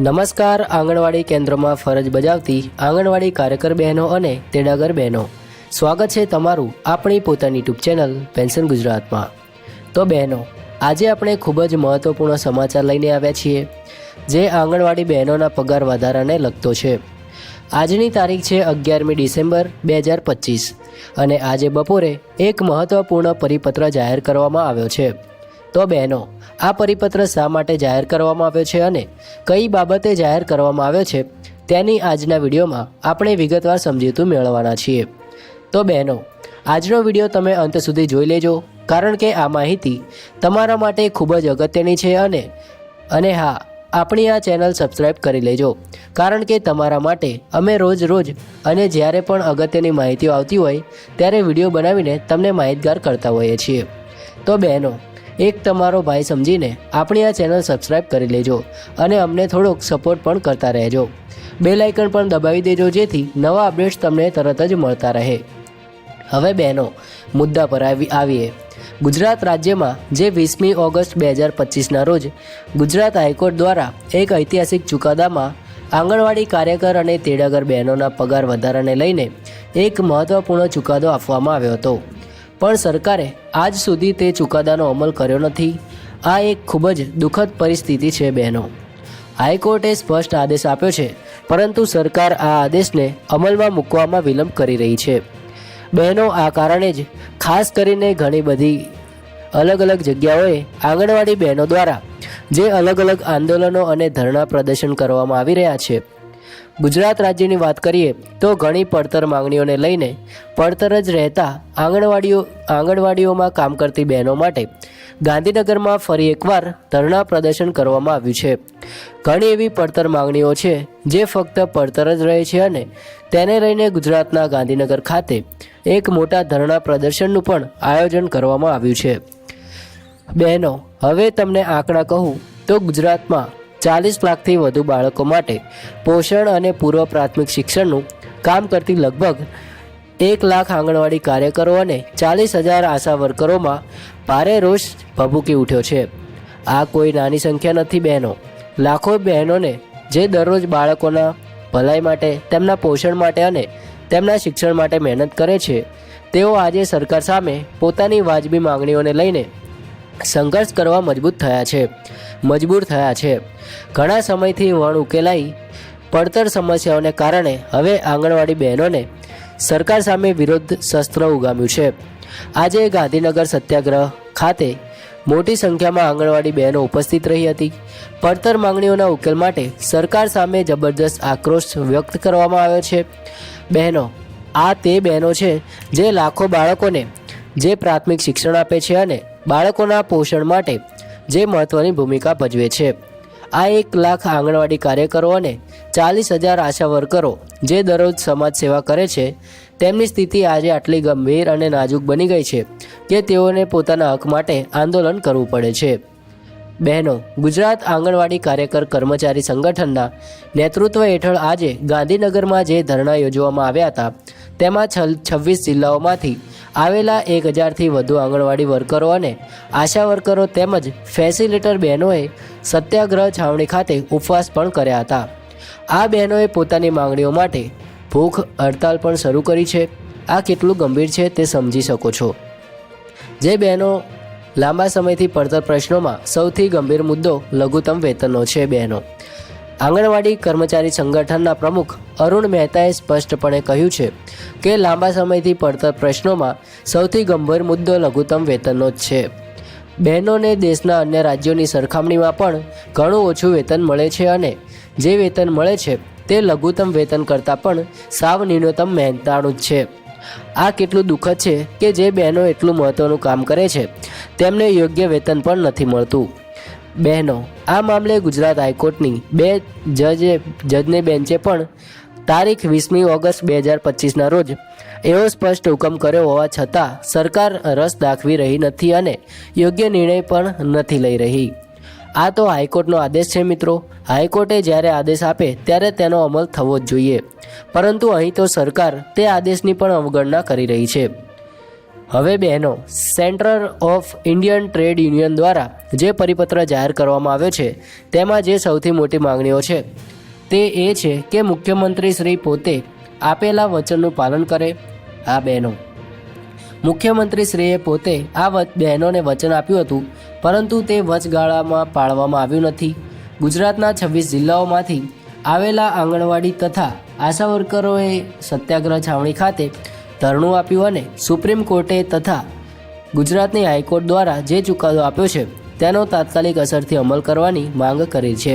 નમસ્કાર, આંગણવાડી કેન્દ્રમાં ફરજ બજાવતી આંગણવાડી કાર્યકર બહેનો અને તેડાગર બહેનો. સ્વાગત છે તમારું આપણી પોતાની યુટ્યુબ ચેનલ પેન્શન ગુજરાતમાં. તો બહેનો, આજે આપણે ખૂબ જ મહત્વપૂર્ણ સમાચાર લઈને આવ્યા છીએ, જે આંગણવાડી બહેનોના પગાર વધારાને લગતો છે. આજની તારીખ છે અગિયારમી ડિસેમ્બર બે હજાર પચીસ અને આજે બપોરે એક મહત્વપૂર્ણ પરિપત્ર જાહેર કરવામાં આવ્યો છે. તો બહેનો આ પરિપત્ર શા માટે જાહેર કરવામાં આવ્યો છે અને કઈ બાબતે જાહેર કરવામાં આવ્યો છે, તેની આજના વિડીયોમાં આપણે વિગતવાર સમજીતું મેળવવાના છીએ. તો બહેનો, આજનો વીડિયો તમે અંત સુધી જોઈ લેજો, કારણ કે આ માહિતી તમારા માટે ખૂબ જ અગત્યની છે અને અને હા, આપણી આ ચેનલ સબસ્ક્રાઇબ કરી લેજો, કારણ કે તમારા માટે અમે રોજ રોજ અને જ્યારે પણ અગત્યની માહિતીઓ આવતી હોય, ત્યારે વીડિયો બનાવીને તમને માહિતગાર કરતા હોઈએ છીએ. તો બહેનો એક તમારો ભાઈ સમજીને આપણી આ ચેનલ સબસ્ક્રાઈબ કરી લેજો અને અમને થોડોક સપોર્ટ પણ કરતા રહેજો. બેલ આઇકન પણ દબાવી દેજો જેથી નવા અપડેટ્સ તમને તરત જ મળતા રહે. હવે બહેનો, મુદ્દા પર આવી, આવીએ. ગુજરાત રાજ્યમાં જે વીસમી ઓગસ્ટ બે હજાર પચીસના રોજ ગુજરાત હાઈકોર્ટ દ્વારા એક ઐતિહાસિક ચુકાદામાં આંગણવાડી કાર્યકર અને તેડાગર બહેનોના પગાર વધારાને લઈને એક મહત્ત્વપૂર્ણ ચુકાદો આપવામાં આવ્યો હતો. પણ સરકારે આજ સુધી તે ચુકાદાનો અમલ કર્યો નથી. આ એક ખૂબ જ દુઃખદ પરિસ્થિતિ છે બહેનો. હાઈકોર્ટે સ્પષ્ટ આદેશ આપ્યો છે, પરંતુ સરકાર આ આદેશને અમલમાં મૂકવામાં વિલંબ કરી રહી છે. બહેનો, આ કારણે જ ખાસ કરીને ઘણી બધી અલગ અલગ જગ્યાઓએ આંગણવાડી બહેનો દ્વારા જે અલગ અલગ આંદોલનો અને ધરણા પ્રદર્શન કરવામાં આવી રહ્યા છે. ગુજરાત રાજ્યની વાત કરીએ તો ઘણી પડતર માંગણીઓને લઈને પડતર જ રહેતા આંગણવાડીઓ, આંગણવાડીઓમાં કામ કરતી બહેનો માટે ગાંધીનગરમાં ફરી એકવાર ધરણા પ્રદર્શન કરવામાં આવ્યું છે. ઘણી એવી પડતર માંગણીઓ છે જે ફક્ત પડતર જ રહે છે અને તેને લઈને ગુજરાતના ગાંધીનગર ખાતે એક મોટા ધરણા પ્રદર્શનનું પણ આયોજન કરવામાં આવ્યું છે. બહેનો, હવે તમને આંકડા કહું તો ગુજરાતમાં ચાલીસ લાખથી વધુ બાળકો માટે પોષણ અને પૂર્વ પ્રાથમિક શિક્ષણનું કામ કરતી લગભગ એક લાખ આંગણવાડી કાર્યકરો અને ચાલીસ હજાર આશા વર્કરોમાં ભારે રોષ ભભૂકી ઉઠ્યો છે. આ કોઈ નાની સંખ્યા નથી, બહેનો. લાખો બહેનોને જે દરરોજ બાળકોના ભલાઈ માટે, તેમના પોષણ માટે અને તેમના શિક્ષણ માટે મહેનત કરે છે, તેઓ આજે સરકાર સામે પોતાની વાજબી માંગણીઓને લઈને સંઘર્ષ કરવા મજબૂત થયા છે. મજબૂર થયા છે. ઘણા સમયથી વણ ઉકેલાઈ પડતર સમસ્યાઓને કારણે હવે આંગણવાડી બહેનોને સરકાર સામે વિરોધ શસ્ત્ર ઉગામ્યું છે. આજે ગાંધીનગર સત્યાગ્રહ ખાતે મોટી સંખ્યામાં આંગણવાડી બહેનો ઉપસ્થિત રહી હતી. પડતર માંગણીઓના ઉકેલ માટે સરકાર સામે જબરદસ્ત આક્રોશ વ્યક્ત કરવામાં આવ્યો છે. બહેનો, આ તે બહેનો છે જે લાખો બાળકોને જે પ્રાથમિક શિક્ષણ આપે છે અને બાળકોના પોષણ માટે જે મહત્ત્વની ભૂમિકા ભજવે છે. આ એક લાખ આંગણવાડી કાર્યકરો અને ચાલીસ હજાર આશા વર્કરો જે દરરોજ સમાજ સેવા કરે છે, તેમની સ્થિતિ આજે આટલી ગંભીર અને નાજુક બની ગઈ છે કે તેઓને પોતાના હક માટે આંદોલન કરવું પડે છે. બહેનો, ગુજરાત આંગણવાડી કાર્યકર કર્મચારી સંગઠનના નેતૃત્વ હેઠળ આજે ગાંધીનગરમાં જે ધરણા યોજવામાં આવ્યા હતા, તેમાં છવ્વીસ જિલ્લાઓમાંથી આવેલા એક હજારથી વધુ આંગણવાડી વર્કરો અને આશા વર્કરો તેમજ ફેસિલિટર બહેનોએ સત્યાગ્રહ છાવણી ખાતે ઉપવાસ પણ કર્યા હતા. આ બહેનોએ પોતાની માંગણીઓ માટે ભૂખ હડતાલ પણ શરૂ કરી છે. આ કેટલું ગંભીર છે તે સમજી શકો છો. જે બહેનો લાંબા સમયથી પડતર પ્રશ્નોમાં સૌથી ગંભીર મુદ્દો લઘુત્તમ વેતનનો છે બહેનો. આંગણવાડી કર્મચારી સંગઠનના પ્રમુખ અરુણ મહેતાએ સ્પષ્ટપણે કહ્યું છે કે લાંબા સમયથી પડતર પ્રશ્નોમાં સૌથી ગંભીર મુદ્દો લઘુત્તમ વેતનનો જ છે. બહેનોને દેશના અન્ય રાજ્યોની સરખામણીમાં પણ ઘણું ઓછું વેતન મળે છે અને જે વેતન મળે છે તે લઘુત્તમ વેતન કરતાં પણ સાવ ન્યૂનતમ મહેનતાણું જ છે. આ કેટલું દુઃખદ છે કે જે બહેનો એટલું મહત્ત્વનું કામ કરે છે. તેમને યોગ્ય વેતન પણ નથી મળતું. બહેનો, આ મામલે ગુજરાત હાઈકોર્ટની બે જજે, જજની બેન્ચે પણ તારીખ વીસમી ઓગસ્ટ બે હજાર પચીસના રોજ એવો સ્પષ્ટ હુકમ કર્યો હોવા છતાં સરકાર રસ દાખવી રહી નથી અને યોગ્ય નિર્ણય પણ નથી લઈ રહી. આ તો હાઈકોર્ટનો આદેશ છે મિત્રો. હાઈકોર્ટે જ્યારે આદેશ આપે ત્યારે તેનો અમલ થવો જ જોઈએ. પરંતુ અહીં તો સરકાર તે આદેશની પણ અવગણના કરી રહી છે. હવે બહેનો, central of Indian trade union દ્વારા જે પરિપત્ર જાહેર કરવામાં આવ્યો છે, તેમાં જે સૌથી મોટી માંગણીઓ છે, તે એ છે કે મુખ્યમંત્રી શ્રી પોતે આપેલા વચનનું પાલન કરે. આ બહેનો. મુખ્યમંત્રીશ્રીએ પોતે આ બહેનોને વચન આપ્યું હતું, પરંતુ તે વચગાળામાં પાળવામાં આવ્યું નથી. ગુજરાતના છવ્વીસ જિલ્લાઓમાંથી આવેલા આંગણવાડી તથા આશા વર્કરોએ સત્યાગ્રહ છાવણી ખાતે ધરણું આપ્યું અને સુપ્રીમ કોર્ટે તથા ગુજરાતની હાઈકોર્ટ દ્વારા જે ચુકાદો આપ્યો છે, તેનો તાત્કાલિક અસરથી અમલ કરવાની માંગ કરી છે.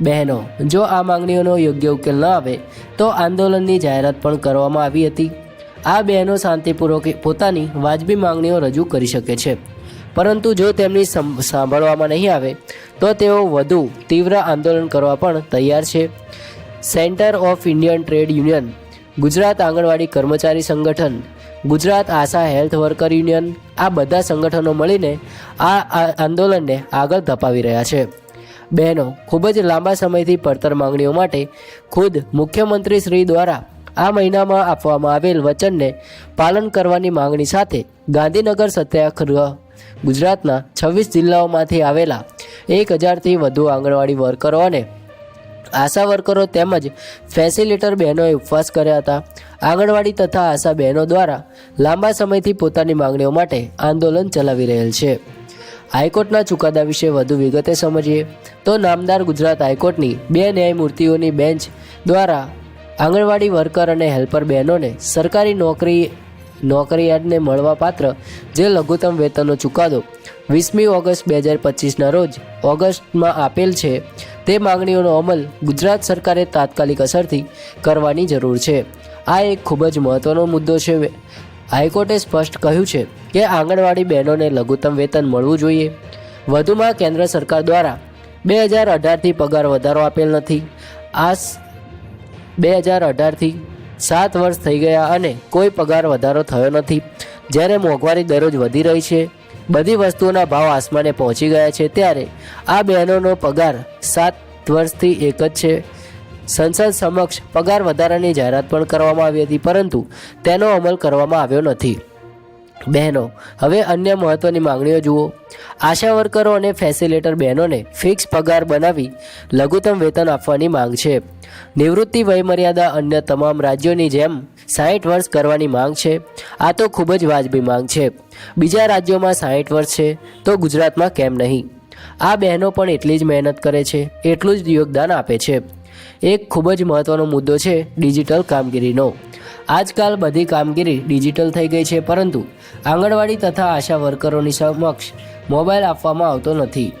બહેનો, જો આ માંગણીઓનો યોગ્ય ઉકેલ ન આવે, તો આંદોલનની જાહેરાત પણ કરવામાં આવી હતી. આ બહેનો શાંતિપૂર્વક પોતાની વાજબી માંગણીઓ રજૂ કરી શકે છે. પરંતુ જો તેમની સાંભળવામાં નહીં આવે, તો તેઓ વધુ તીવ્ર આંદોલન કરવા પણ તૈયાર છે. Centre of Indian trade union, Gujarat anganwadi કર્મચારી સંગઠન, Gujarat ASHA health worker union, આ બધા સંગઠનો મળીને આ આંદોલનને આગળ ધપાવી રહ્યા છે. બહેનો ખૂબ જ લાંબા સમયથી પડતર માંગણીઓ માટે ખુદ મુખ્યમંત્રી શ્રી દ્વારા આ મહિનામાં આપવામાં આવેલ વચનને પાલન કરવાની માંગણી સાથે ગાંધીનગર સત્યાગ્રહ ગુજરાતના છવ્વીસ જિલ્લાઓમાંથી આવેલા એક હજારથી વધુ આંગણવાડી વર્કરો અને આશા વર્કરો તેમજ ફેસિલિટર બહેનોએ ઉપવાસ કર્યા હતા. આંગણવાડી તથા આશા બહેનો દ્વારા લાંબા સમયથી પોતાની માંગણીઓ માટે આંદોલન ચલાવી રહેલ છે. હાઈકોર્ટના ચુકાદા વિશે વધુ વિગતે સમજીએ તો નામદાર ગુજરાત હાઈકોર્ટની બે ન્યાયમૂર્તિઓની બેન્ચ દ્વારા આંગણવાડી વર્કર અને હેલ્પર બહેનોને સરકારી નોકરી નોકરિયાતને મળવાપાત્ર જે લઘુત્તમ વેતનનો ચુકાદો વીસમી ઓગસ્ટ બે હજાર પચીસના રોજ ઓગસ્ટમાં આપેલ છે, તે માંગણીઓનો અમલ ગુજરાત સરકારે તાત્કાલિક અસરથી કરવાની જરૂર છે. આ એક ખૂબ જ મહત્વનો મુદ્દો છે. હાઈકોર્ટે સ્પષ્ટ કહ્યું છે કે આંગણવાડી બહેનોને લઘુત્તમ વેતન મળવું જોઈએ. વધુમાં કેન્દ્ર સરકાર દ્વારા બે હજાર અઢારથી પગાર વધારો આપેલ નથી. આ બે હજાર અઢારથી સાત વર્ષ થઈ ગયા અને કોઈ પગાર વધારો થયો નથી. જ્યારે મોંઘવારી દરરોજ વધી રહી છે, બધી વસ્તુઓના ભાવ આસમાને પહોંચી ગયા છે, ત્યારે આ બહેનોનો પગાર સાત વર્ષથી એક જ છે. સંસદ સમક્ષ પગાર વધારાની જાહેરાત પણ કરવામાં આવી હતી, પરંતુ તેનો અમલ કરવામાં આવ્યો નથી. બહેનો, હવે અન્ય મહત્વની માંગણીઓ જુઓ. આશા વર્કરો અને ફેસિલેટર બહેનોને ફિક્સ પગાર બનાવી લઘુત્તમ વેતન આપવાની માંગ છે. નિવૃત્તિ વયમર્યાદા અન્ય તમામ રાજ્યોની જેમ સાહીઠ વર્ષ કરવાની માંગ છે. આ તો ખૂબ જ વાજબી માંગ છે. બીજા રાજ્યોમાં સાહીઠ વર્ષ છે, તો ગુજરાતમાં કેમ નહીં? આ બહેનો પણ એટલી જ મહેનત કરે છે, એટલું જ યોગદાન આપે છે. એક ખૂબ જ મહત્વનો મુદ્દો છે ડિજિટલ કામગીરીનો. આજકાલ બધી કામગીરી ડિજિટલ થઈ ગઈ છે, પરંતુ આંગણવાડી તથા આશા વર્કરોની સમક્ષ મોબાઈલ આપવામાં આવતો નથી.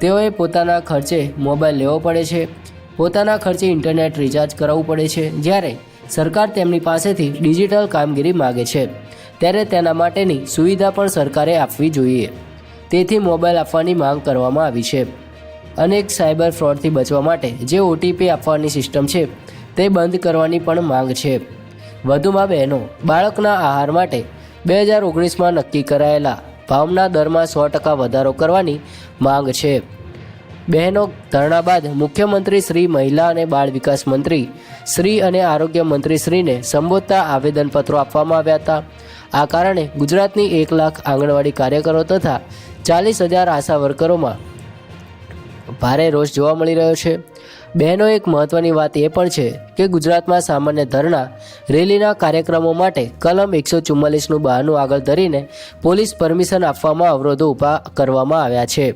તેઓએ પોતાના ખર્ચે મોબાઈલ લેવો પડે છે. પોતાના ખર્ચે ઇન્ટરનેટ રિચાર્જ કરાવવું પડે છે, જ્યારે સરકાર તેમની પાસેથી ડિજિટલ કામગીરી માગે છે, ત્યારે તેના માટેની સુવિધા પણ સરકારે આપવી જોઈએ. તેથી મોબાઈલ આપવાની માંગ કરવામાં આવી છે. અનેક સાયબર ફ્રોડથી બચવા માટે જે ઓટીપી આપવાની સિસ્ટમ છે, તે બંધ કરવાની પણ માંગ છે. વધુમાં બહેનો બાળકના આહાર માટે બે હજાર ઓગણીસમાં નક્કી કરાયેલા ભાવના દરમાં સો ટકા વધારો કરવાની માંગ છે. બહેનો, ધરણા બાદ મુખ્યમંત્રી શ્રી, મહિલા અને બાળ વિકાસ મંત્રી શ્રી અને આરોગ્ય મંત્રી શ્રીને સંબોધતા આવેદનપત્રો આપવામાં આવ્યા હતા. આ કારણે ગુજરાતની એક લાખ આંગણવાડી કાર્યકરો તથા ચાલીસ હજાર આશા વર્કરોમાં ભારે રોષ જોવા મળી રહ્યો છે. બહેનો એક મહત્વની વાત એ પણ છે કે ગુજરાતમાં સામાન્ય ધરણા, રેલીના કાર્યક્રમો માટે કલમ એકસો ચુમ્માલીસનું બહાનું આગળ ધરીને પોલીસ પરમિશન આપવામાં અવરોધો ઊભા કરવામાં આવ્યા છે.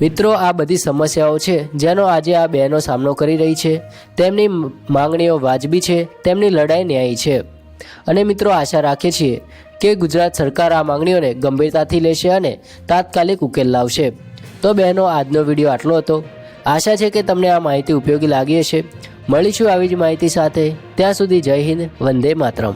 મિત્રો, આ બધી સમસ્યાઓ છે જેનો આજે આ બહેનો સામનો કરી રહી છે. તેમની માંગણીઓ વાજબી છે, તેમની લડાઈ ન્યાયી છે. અને મિત્રો, આશા રાખીએ છીએ કે ગુજરાત સરકાર આ માંગણીઓને ગંભીરતાથી લેશે અને તાત્કાલિક ઉકેલ લાવશે. તો બહેનો, આજનો વીડિયો આટલો હતો. આશા છે કે તમને આ માહિતી ઉપયોગી લાગી હશે. મળીશું આવી જ માહિતી સાથે. ત્યાં સુધી જય હિન્દ, વંદે માતરમ.